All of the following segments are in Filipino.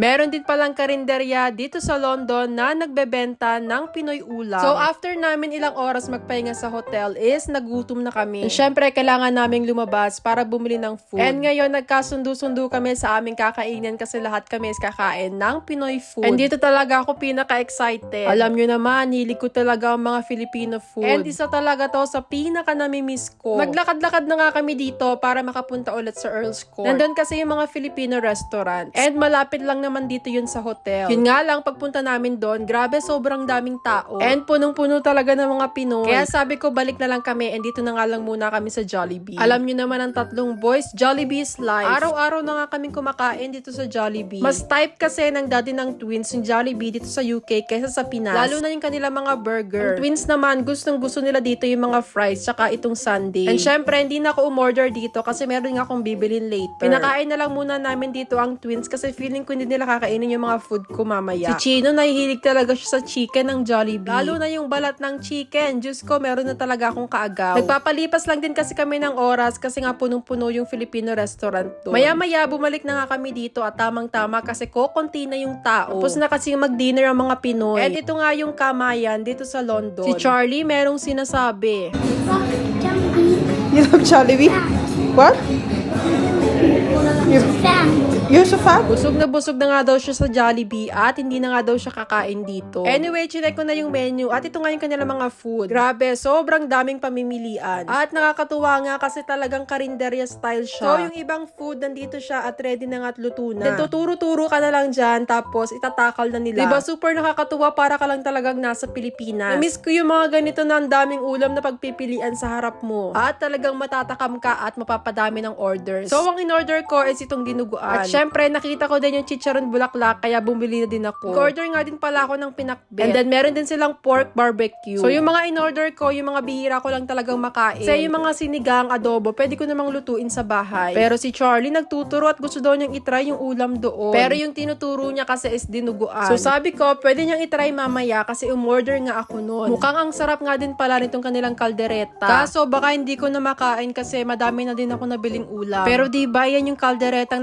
Meron din palang karinderya dito sa London na nagbebenta ng Pinoy ulam. So after namin ilang oras magpahinga sa hotel is nagutom na kami. And syempre kailangan naming lumabas para bumili ng food. And ngayon nagkasundo-sundo kami sa aming kakainin kasi lahat kami is kakain ng Pinoy food. And dito talaga ako pinaka-excited. Alam nyo naman, hilig ko talaga ang mga Filipino food. And isa talaga to sa pinaka namimiss ko. Maglakad-lakad na nga kami dito para makapunta ulit sa Earl's Court. Nandun kasi yung mga Filipino restaurants. And malapit lang naman dito yun sa hotel. Yun nga lang, pagpunta namin doon, grabe sobrang daming tao. And punong-puno talaga ng mga Pinoy. Kaya sabi ko, balik na lang kami and dito na nga lang muna kami sa Jollibee. Alam nyo naman ang tatlong boys, Jollibee is life. Araw-araw na nga kaming kumakain dito sa Jollibee. Mas type kasi ng daddy ng twins yung Jollibee dito sa UK kaysa sa Pinas. Lalo na yung kanila mga burger. Ang twins naman, gustong gusto nila dito yung mga fries tsaka itong sundae. And syempre, hindi na ako umorder dito kasi meron nga akong bibilin later. Pinakain na lang muna namin dito ang twins kasi feeling ko hindi nila kakainin yung mga food ko mamaya. Si Chino, nahihilig talaga siya sa chicken ng Jollibee. Lalo na yung balat ng chicken. Diyos ko, meron na talaga akong kaagaw. Nagpapalipas lang din kasi kami ng oras kasi nga punong-puno yung Filipino restaurant doon. Maya-maya, bumalik na nga kami dito at tamang-tama kasi kokonti na yung tao. Tapos na kasi mag-dinner ang mga Pinoy. And ito nga yung kamayan dito sa London. Si Charlie, merong sinasabi. You love Jollibee? What? You're, fat? Busog na busog na nga daw siya sa Jollibee at hindi na nga daw siya kakain dito. Anyway, chinek ko na yung menu at ito nga yung kanilang mga food. Grabe, sobrang daming pamimilian. At nakakatuwa nga kasi talagang karinderya style siya. So, yung ibang food nandito siya at ready na nga at luto na. Then, tuturo-turo ka na lang dyan tapos itatakal na nila. Diba, super nakakatuwa para ka lang talagang nasa Pilipinas. Na-miss ko yung mga ganito na ang daming ulam na pagpipilian sa harap mo. At talagang matatakam ka at mapapadami ng orders. So, ang in-order ko is itong dinuguan. At syempre, nakita ko din yung chicharon bulaklak, kaya bumili na din ako. Nag-order nga din pala ako ng pinakbet. And then, meron din silang pork barbecue. So, yung mga in-order ko, yung mga bihira ko lang talagang makain. Kasi yung mga sinigang, adobo, pwede ko namang lutuin sa bahay. Pero si Charlie nagtuturo at gusto daw niyang itry yung ulam doon. Pero yung tinuturo niya kasi is dinuguan. So, sabi ko, pwede niyang itry mamaya kasi umorder nga ako noon. Mukhang ang sarap nga din pala nitong kanilang kaldereta. Kaso, baka hindi ko na makain kasi madami na din ako nabiling ulam. Pero di ba yan yung kalderetang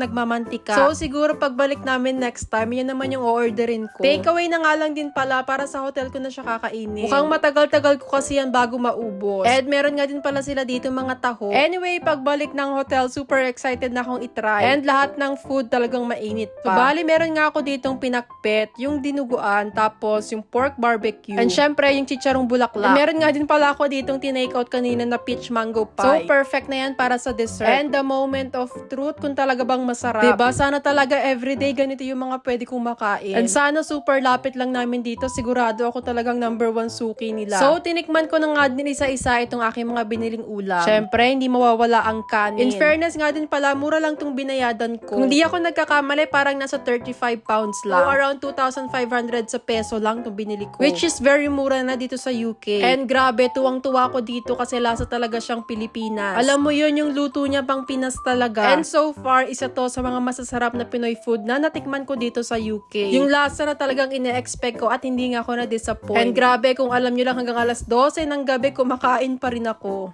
nagmamantika? So, siguro pagbalik namin next time, yan naman yung orderin ko. Takeaway na nga lang din pala para sa hotel ko na siya kakainin. Mukhang matagal-tagal ko kasi yan bago maubos. And meron nga din pala sila dito mga taho. Anyway, pagbalik ng hotel, super excited na akong itry. And lahat ng food talagang mainit pa. So, bali, meron nga ako ditong pinakpet, yung dinuguan, tapos yung pork barbecue. And syempre, yung chicharong bulaklak. And meron nga din pala ako ditong tinake out kanina na peach mango pie. So, perfect na yan para sa dessert. And the moment of truth, kung talaga bang masarap. Diba? Sana talaga everyday ganito yung mga pwede kong makain. And sana super lapit lang namin dito. Sigurado ako talagang number one suki nila. So, tinikman ko na nga din isa-isa itong aking mga biniling ulam. Syempre, hindi mawawala ang kanin. In fairness nga din pala, mura lang tong binayadan ko. Kung di ako nagkakamali, parang nasa 35 pounds lang. O around 2,500 sa peso lang tong binili ko. Which is very mura na dito sa UK. And grabe, tuwang-tuwa ko dito kasi lasa talaga siyang Pilipinas. Alam mo yun, yung luto niya pang Pinas talaga. And so far, isa to sa mga masasarap na Pinoy food na natikman ko dito sa UK. Yung lasa na talagang ine-expect ko at hindi nga ako na-disappoint. And grabe, kung alam nyo lang hanggang alas 12 ng gabi, kumakain pa rin ako.